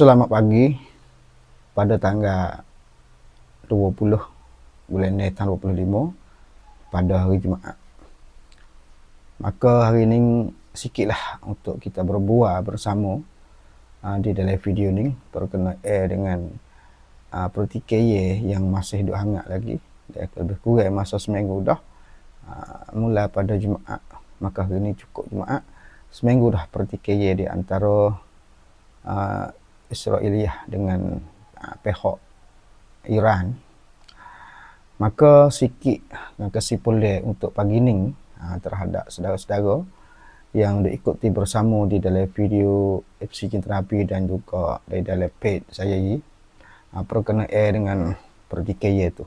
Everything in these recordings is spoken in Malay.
Selamat pagi pada tanggal 20 bulan ni tahun 25 pada hari Jumaat. Maka hari ini sikitlah untuk kita berbual bersama uh, di dalam video ni berkenaan dengan uh, Perti KY yang masih hidup hangat lagi. Dia lebih kurang masa seminggu dah. Uh, mula pada Jumaat. Maka hari ini cukup Jumaat. Seminggu dah Perti KY di antara uh, Israeliah dengan uh, pihak Iran maka sikit dengan kesimpulan untuk pagi ini uh, terhadap saudara-saudara yang diikuti bersama di dalam video FC Cinta Nabi dan juga di dalam page saya ini uh, perkenaan dengan perdikaya itu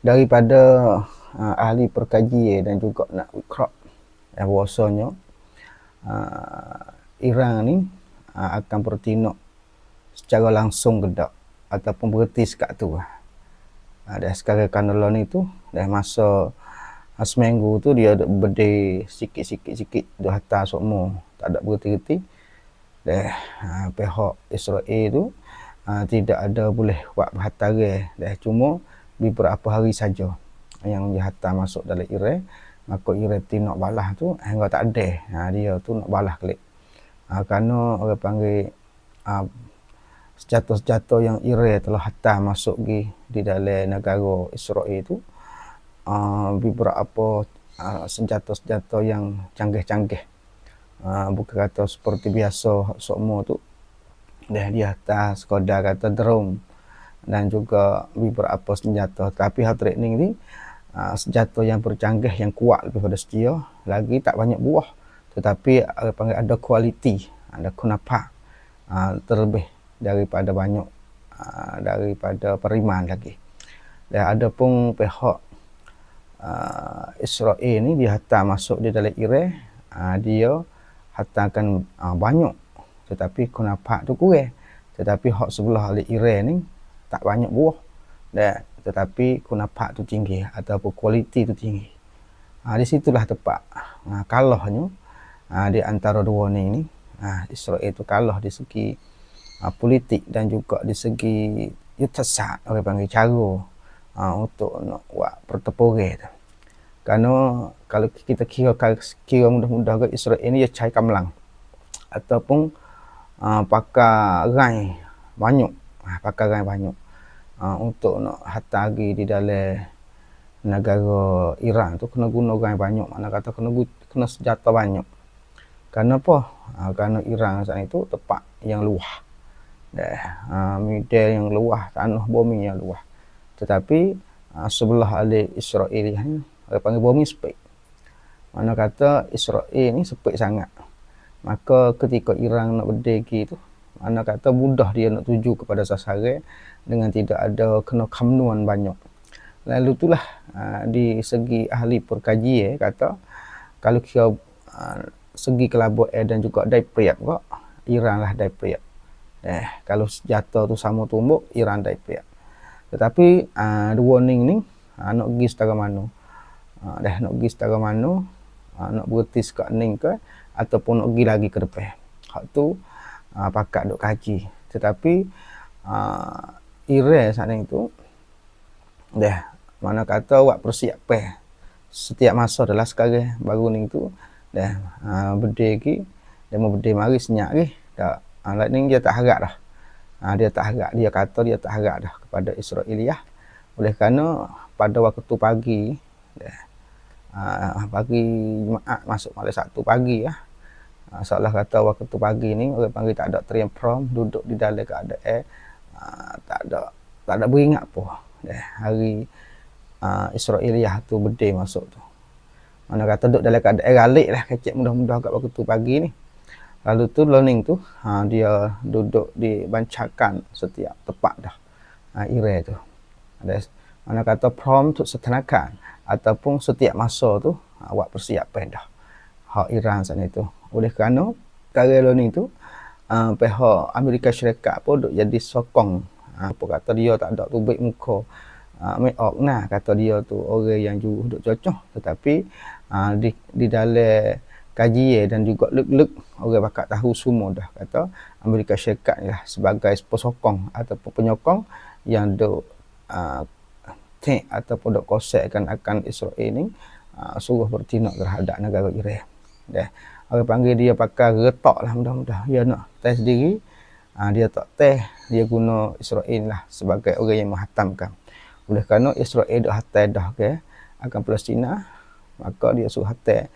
daripada uh, ahli perkajian dan juga nak wikrok yang bahasanya uh, Iran ni uh, akan bertindak secara langsung ke tak ataupun berhenti sekat tu uh, dah sekarang kanalon itu dah masa uh, seminggu tu dia ada berde sikit-sikit sikit dah hantar semua tak ada berhenti-henti. Dah uh, pihak Israel tu uh, tidak ada boleh buat berhantar dah cuma beberapa hari saja yang dia masuk dalam Iran. Maka Iran tindak balah tu hingga tak ada. Ha, dia tu nak balah klik uh, kerana orang panggil uh, senjata-senjata yang Iran telah hantar masuk di, di dalam negara Israel itu uh, beberapa uh, senjata-senjata yang canggih-canggih. Uh, bukan kata seperti biasa semua tu dah di atas sekadar kata drone dan juga beberapa senjata. Tapi hal training ni uh, senjata yang bercanggih yang kuat lebih pada setia lagi tak banyak buah tetapi apa panggil ada kualiti ada kenapa uh, terlebih daripada banyak uh, daripada periman lagi. Dan ada pun pihak uh, Israel ni dia hantar masuk di dalam Iran uh, dia hantarkan uh, banyak. Tetapi kenapa tu kurang. Tetapi hak sebelah oleh Iran ni tak banyak buah. Dan tetapi kenapa tu tinggi ataupun kualiti tu tinggi. Ha, di situlah tepat. Ha, kalahnya ha, di antara dua ni ni ha, Israel itu kalah di segi ha, politik dan juga di segi yutasat orang panggil cara ha, untuk nak buat pertempuran tu. Kerana kalau kita kira kira mudah-mudah ke Israel ini dia cai kamlang ataupun uh, pakai rai banyak ha, pakai rai banyak uh, untuk nak hantar lagi di dalam negara Iran tu kena guna rai banyak mana kata kena kena senjata banyak kerana apa? Ha, kerana Iran saat itu tepat yang luah. Dah, ha, media yang luah, tanah bumi yang luah. Tetapi ha, sebelah ada Israel ni, dia panggil bumi sepik. Mana kata Israel ni sepik sangat. Maka ketika Iran nak berdegi tu, mana kata mudah dia nak tuju kepada sasaran dengan tidak ada kena kamnuan banyak. Lalu itulah ha, di segi ahli perkajian kata kalau kira ha, segi kelabu air dan juga daipriat kok. Iran lah daipriat eh kalau senjata tu sama tumbuk Iran daipriat tetapi uh, the warning ni uh, nak pergi setara mana uh, dah nak pergi setara mana uh, nak berhenti sekat ning ke ataupun nak pergi lagi ke depan. Hak tu uh, pakat duk kaji. Tetapi uh, Iran saat ni tu dah mana kata buat persiapan setiap masa adalah sekarang baru ni tu dah ha, berde dia mau berde mari senyap lagi tak ha, lightning dia tak harap dah. Ha, dia tak harap. Dia kata dia tak harap dah kepada Israeliah. Oleh kerana pada waktu pagi dah ha, pagi Jumaat masuk malam satu pagi ya. Ha, seolah kata waktu pagi ni orang panggil tak ada triumph prom duduk di dalam keadaan ha, tak ada tak ada beringat pun. Dah hari uh, Israeliah tu berde masuk tu mana kata duduk dalam keadaan ralik lah kecik mudah-mudah kat waktu tu pagi ni. Lalu tu learning tu ha, dia duduk di bancakan setiap tepat dah. Ha, ira tu. Ada mana kata prom tu setanakan ataupun setiap masa tu ha, buat persiapan dah. Hak Iran sana tu. Oleh kerana perkara learning tu uh, pihak Amerika Syarikat pun duk jadi sokong. Ha, apa kata dia tak ada tubik muka. Uh, make up nah kata dia tu orang yang jujur duk cocok tetapi uh, di, di dalam kaji dan juga lek-lek orang bakal tahu semua dah kata Amerika Syarikat lah sebagai pesokong ataupun penyokong yang duk uh, tank ataupun duk kosekkan akan Israel ni uh, suruh bertindak terhadap negara Iran. Dah. Orang panggil dia pakai retak lah mudah-mudah. Dia nak test sendiri. Uh, dia tak test. Dia guna Israel lah sebagai orang yang menghatamkan. Oleh kerana Israel dah hatam dah ke akan Palestina. Maka dia suruh hatam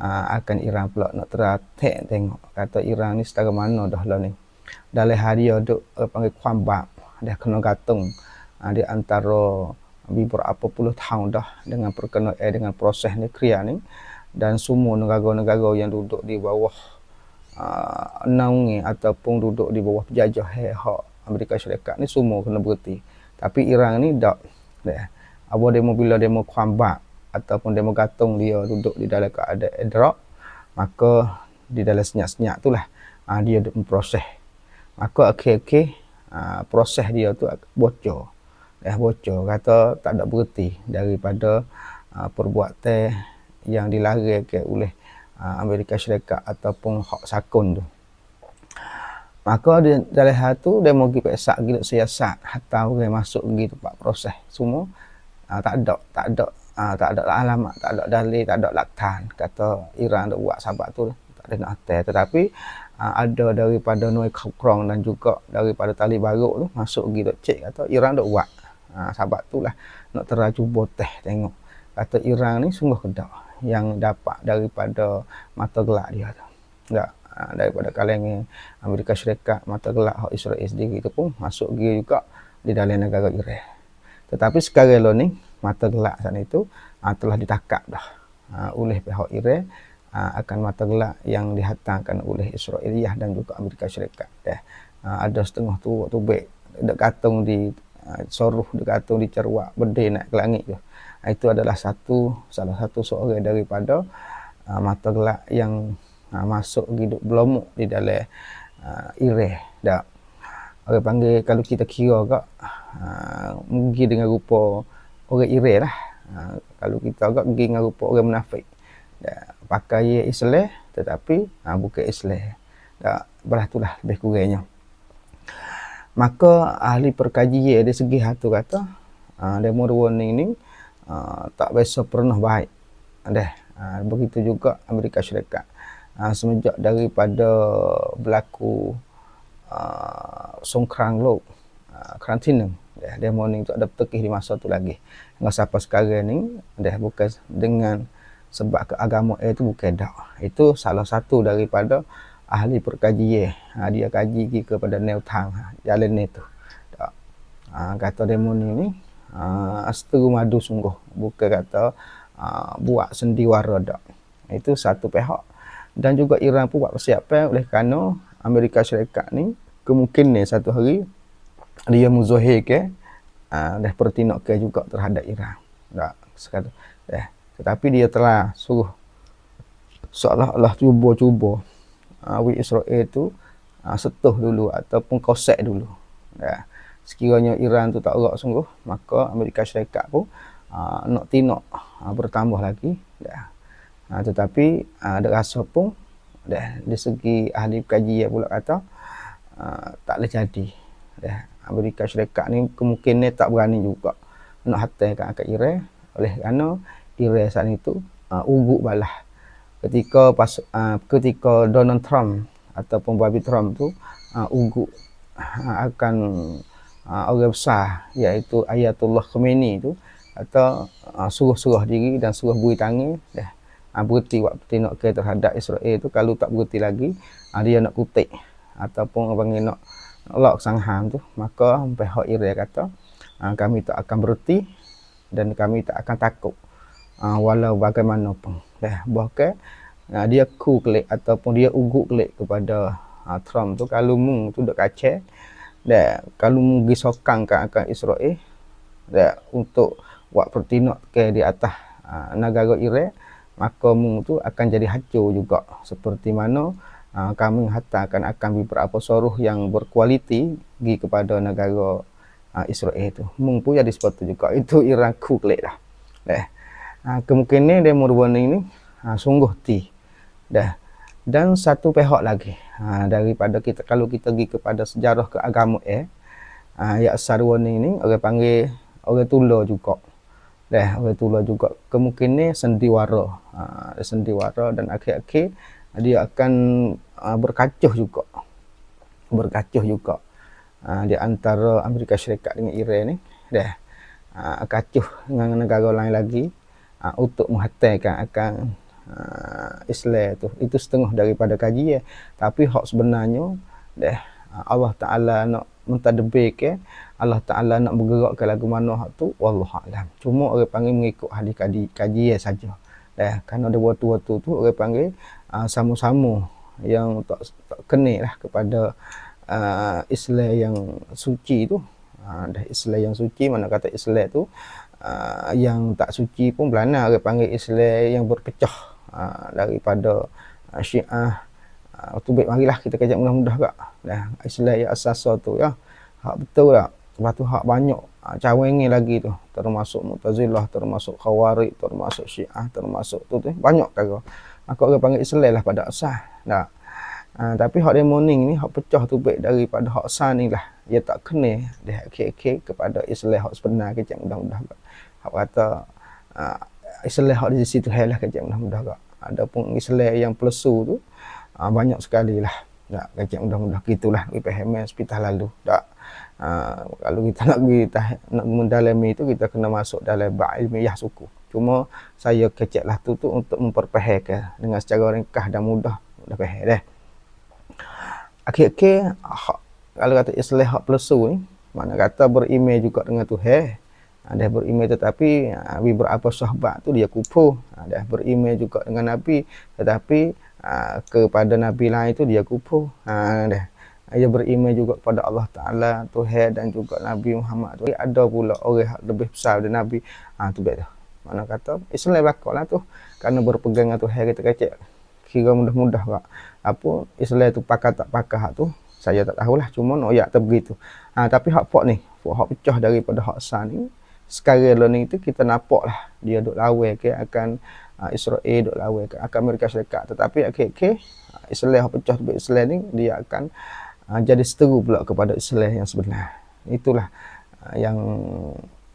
uh, akan Iran pula nak teratek tengok. Kata Iran ni setara mana dah lah ni. Dalam hari dia uh, panggil kuambak dia kena gantung. Uh, di antara beberapa puluh tahun dah dengan perkenaan eh, dengan proses nuklear ni. Dan semua negara-negara yang duduk di bawah uh, naungi ataupun duduk di bawah penjajah eh, hak Amerika Syarikat ni semua kena berhenti. Tapi Iran ni tak apa demo bila demo kuambak ataupun demo gantung dia duduk di dalam keadaan drop maka di dalam senyap-senyap tu lah uh, dia memproses. Maka akhir-akhir uh, proses dia tu bocor. Dah bocor kata tak ada berhenti daripada uh, perbuatan yang dilarikan oleh uh, Amerika Syarikat ataupun hak sakun tu. Maka di dalam hal tu dia mau pergi pesak gila siasat atau orang masuk pergi tempat proses semua uh, tak ada tak ada ha, tak ada alamat, tak ada dalil, tak ada laktan kata Iran nak buat sahabat tu tak ada nak atas tetapi ha, ada daripada Noi Krong dan juga daripada Tali Baruk tu masuk pergi dok cek kata Iran nak buat. Ha, sahabat tu lah nak teraju boteh tengok. Kata Iran ni sungguh kedak yang dapat daripada mata gelak dia tu. Tak daripada kalangan Amerika Syarikat mata gelak hak Israel sendiri tu pun masuk pergi juga di dalam negara Iran tetapi sekarang ni mata gelak sana itu uh, telah ditakap dah uh, oleh pihak Iran uh, akan mata gelak yang dihantarkan oleh Israeliah dan juga Amerika Syarikat. Dah. Uh, ada setengah tu waktu baik dek katung di uh, soruh dek katung di cerwak berdeh naik ke langit tu. Uh, itu adalah satu salah satu seorang daripada uh, mata gelak yang uh, masuk hidup belomuk di dalam uh, Iran. Dah. Orang panggil kalau kita kira kak uh, mungkin dengan rupa orang Iran lah. Ha, kalau kita agak pergi dengan rupa orang munafik. Ya, pakai Islam tetapi ha, bukan Islam. Ya, belah tu lah lebih kurangnya. Maka ahli perkajian dari segi hatu kata ha, demo warning ni ha, tak biasa pernah baik. Dah, ha, begitu juga Amerika Syarikat. Ha, semenjak daripada berlaku uh, songkrang lok uh, karantina dah dia morning tu ada terkih di masa tu lagi. Dengan siapa sekarang ni dah bukan dengan sebab ke agama itu bukan dah. Itu salah satu daripada ahli perkajian ha, dia kaji pergi kepada neutang ha, jalan ni tu. Ha, kata demo ni ha, asteru madu sungguh. Bukan kata ha, buat sendiwara dak itu satu pihak. Dan juga Iran pun buat persiapan oleh kerana Amerika Syarikat ni kemungkinan satu hari dia muzohir ke uh, dah pertinok ke juga terhadap Iran tak sekadar eh tetapi dia telah suruh seolah-olah cuba-cuba uh, Israel tu uh, setuh dulu ataupun kosek dulu. Ya sekiranya Iran tu tak erat sungguh maka Amerika Syarikat pun uh, nak tinok uh, bertambah lagi. Ya uh, tetapi ada rasa pun dah dari segi ahli kajian pula kata uh, tak boleh jadi. Dah Amerika Syarikat ni kemungkinan tak berani juga. Nak hantarkan ke Iran oleh kerana Iran saat itu uh, ugut balah. Ketika pas uh, ketika Donald Trump ataupun Bobby Trump tu uh, ugut uh, akan uh, orang besar iaitu Ayatullah Khomeini tu atau uh, suruh-suruh diri dan suruh bui tangi dah uh, berhenti waktu nak ke terhadap Israel tu. Kalau tak berhenti lagi uh, dia nak kutik ataupun orang nak Allah Sangham tu. Maka pihak Iran kata uh, kami tak akan berhenti dan kami tak akan takut. Uh, walau bagaimanapun dah bahkan uh, dia ku klik ataupun dia ugut klik kepada Trump tu. Kalau mung tu dak kacau dah kalau mung gi sokang ke akan Israel dah untuk buat pertinok ke di atas negara Iran maka mung tu akan jadi hancur juga. Seperti mana uh, kami hantarkan akan beberapa soruh yang berkualiti pergi kepada negara uh, Israel itu. Mung pun jadi seperti juga. Itu Iran kuklik lah. Eh. Uh, kemungkinan demo warning ini uh, sungguh ti dah dan satu pihak lagi daripada kita kalau kita pergi kepada sejarah keagamaan eh ya sarwani ni orang panggil orang tula juga dah orang tula juga kemungkinan sendiwara sendiwara dan akhir-akhir dia akan uh, berkacuh juga. Berkacuh juga. Uh, di antara Amerika Syarikat dengan Iran ni dah uh, kacuh dengan negara lain lagi uh, untuk menghatalkan akan uh, Islam tu. Itu setengah daripada kaji ya tapi hak sebenarnya dah Allah Taala nak mentadbir ke Allah Taala nak bergerak ke lagu mana hak tu wallahu alam. Cuma orang panggil mengikut hadis kaji kaji saja. Dah kerana ada waktu-waktu tu orang panggil uh, sama-sama yang tak, tak kena lah kepada uh, Islam yang suci tu. Uh, dah Islam yang suci mana kata Islam tu uh, yang tak suci pun belana orang panggil Islam yang berpecah uh, daripada uh, Syiah. Uh, tu baik marilah kita kajak mudah-mudah kak. Dah Islam yang asas tu ya. Hak betul tak lepas tu hak banyak uh, cawengi lagi tu. Termasuk Mu'tazilah termasuk Khawarij termasuk Syiah termasuk tu tu. Banyak kagak aku orang panggil Islam lah pada asal tak. Ha, tapi hak demoning ni hak pecah tu baik daripada hak san ni lah. Dia tak kena dia kek kepada Islam hak sebenar kecik mudah-mudah hak kata uh, Islam hak di situ lah kecik mudah-mudah kak adapun Islam yang plesu tu uh, banyak sekali lah. Tak kecik mudah-mudah. Gitulah kita faham hospital lalu. Tak. Uh, kalau kita nak kita nak mendalami itu kita kena masuk dalam bab ilmiah suku cuma saya kecek lah tu tu untuk memperfahkan dengan secara ringkas dan mudah. Mudah faham deh akhir-akhir kalau kata Islam hak plesu ni mana kata berimej juga dengan Tuhan. Ada ha, berimej tetapi Nabi ha, berapa sahabat tu dia kupu. Ada ha, berimej juga dengan Nabi tetapi kepada Nabi lain tu dia kupu. Ada dia berimej juga kepada Allah Ta'ala Tuhan dan juga Nabi Muhammad tu. Ada pula orang lebih besar dari Nabi. Ha, tu betul mana kata Islam bakal lah tu. Kerana berpegang dengan Tuhan kita kecek. Kira mudah-mudah kak. Apa Islam tu pakar tak pakar hak tu saya tak tahulah. Cuma no ya begitu ha, tapi hak pok ni hak pecah daripada hak san ni sekarang learning tu kita nampak lah. Dia duk lawe ke akan uh, Israel duk lawe ke akan Amerika Syarikat. Tetapi okay, okay, Islam hak pecah tu Islam ni dia akan uh, jadi seteru pula kepada Islam yang sebenar. Itulah uh, yang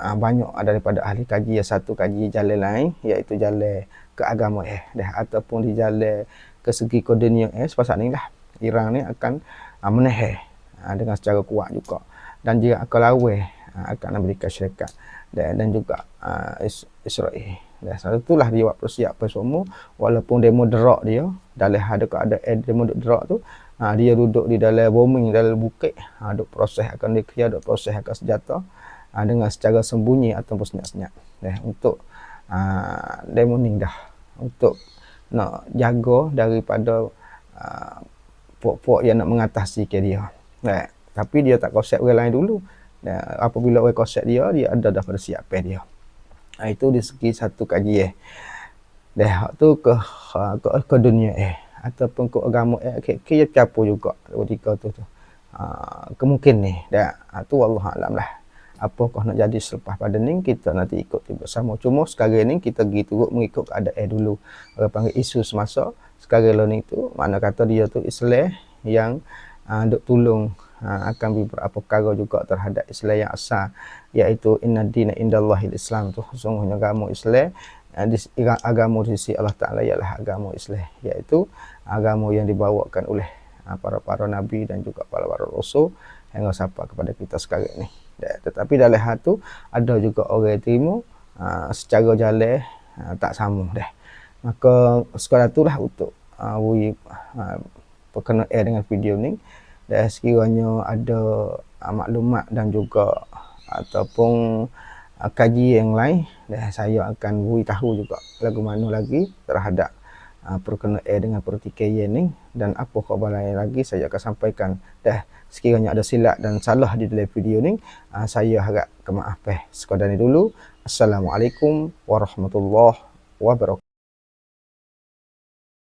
uh, banyak daripada ahli kaji. Yang satu kaji jalan lain iaitu jalan ke agama eh dah ataupun di jalan ke segi kodenya eh sepasal ni lah Iran ni akan uh, menehe uh, dengan secara kuat juga. Dan dia akan lawe uh, akan Amerika Syarikat. Dan, dan juga uh, Israel. Dan satu itulah dia buat persiapan semua. Walaupun demo derak dia dalam ada keadaan demo derak tu uh, dia duduk di dalam bombing dalam bukit uh, duk proses akan dia duk proses akan senjata uh, dengan secara sembunyi ataupun senyap-senyap untuk uh, demo ni dah untuk nak jaga daripada uh, puak-puak yang nak mengatasi ke dia. Nah, tapi dia tak konsep orang lain dulu. Nah, apabila orang konsep dia, dia ada dah siap dia. Nah, itu di segi satu kaji eh. Dah tu ke, ke ke dunia eh ataupun ke agama eh ke ke juga ketika tu tu. Uh, kemungkin ni dah tu Allah alam lah apakah nak jadi selepas pada ni kita nanti ikut bersama cuma sekarang ni kita pergi turut mengikut keadaan dulu. Orang panggil isu semasa sekarang lo ni tu mana kata dia tu Islam yang uh, duk tolong uh, akan beberapa perkara juga terhadap Islam yang asal iaitu inna dina indallahi islam tu. Sungguhnya agama Islam di, agama di sisi Allah Ta'ala ialah agama Islam iaitu agama yang dibawakan oleh uh, para-para nabi dan juga para-para rasul yang sapa kepada kita sekarang ni tetapi dalam hal tu ada juga orang timur uh, secara jalan uh, tak sama dah maka sekolah tu lah untuk uh, we uh, perkenaan dengan video ni. Dan sekiranya ada uh, maklumat dan juga ataupun uh, kaji yang lain dan saya akan beri tahu juga lagu mana lagi terhadap uh, perkenaan dengan pertikaian ni. Dan apa khabar lain lagi saya akan sampaikan. Dah sekiranya ada silap dan salah di dalam video ni uh, saya harap kemaaf eh sekadar ni dulu. Assalamualaikum warahmatullahi wabarakatuh